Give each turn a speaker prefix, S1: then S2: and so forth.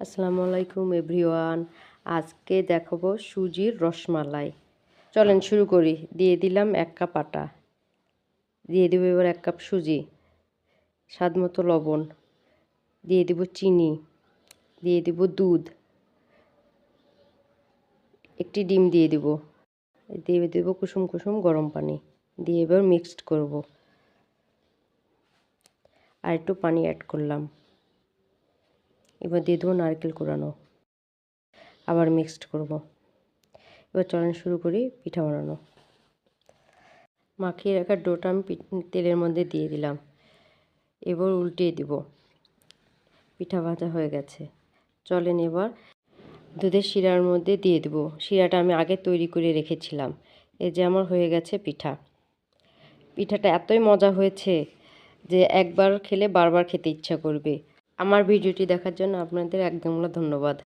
S1: আসসালামু আলাইকুম এভরিওয়ান। আজকে দেখাবো সুজির রসমালাই। চলেন শুরু করি। দিয়ে দিলাম এক কাপ আটা। দিয়ে দেবো এবার এক কাপ সুজি। স্বাদ মতো লবণ। দিয়ে দেবো চিনি। দিয়ে দেবো দুধ। একটি ডিম দিয়ে দেব। দিয়ে দেবো কুসুম কুসুম গরম পানি। দিয়ে এবার মিক্সড করব। আর একটু পানি অ্যাড করলাম। এবার দিয়ে দেবো নারকেল কোরানো আবার মিক্সড করব। এবার চলেন শুরু করি পিঠা বানানো। মাখিয়ে রাখা ডোটা আমি তেলের মধ্যে দিয়ে দিলাম। এবার উল্টিয়ে দিব। পিঠা ভাজা হয়ে গেছে। চলেন এবার দুধের শিরার মধ্যে দিয়ে দেব। শিরাটা আমি আগে তৈরি করে রেখেছিলাম। এই যে আমার হয়ে গেছে পিঠা। পিঠাটা এতই মজা হয়েছে যে একবার খেলে বারবার খেতে ইচ্ছা করবে। আমার ভিডিওটি দেখার জন্য আপনাদের একদমলা ধন্যবাদ।